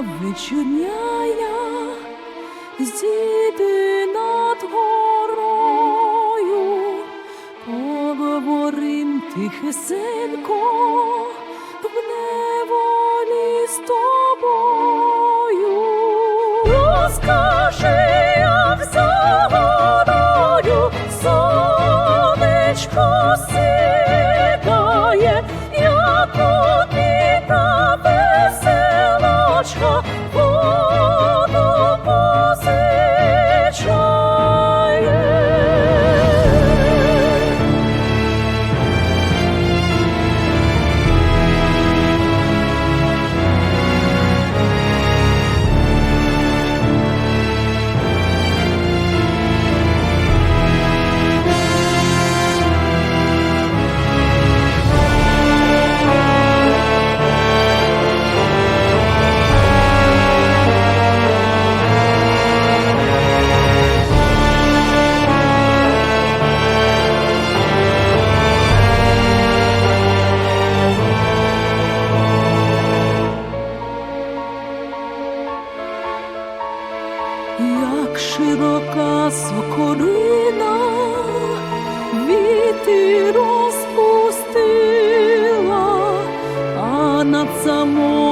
вечірняя, зійди над горою, поговорим тихесенько в неволі з тобою. Розкажи, як за горою сонечко сідає, 车 як широка сокорина, віти розпустила, а над самою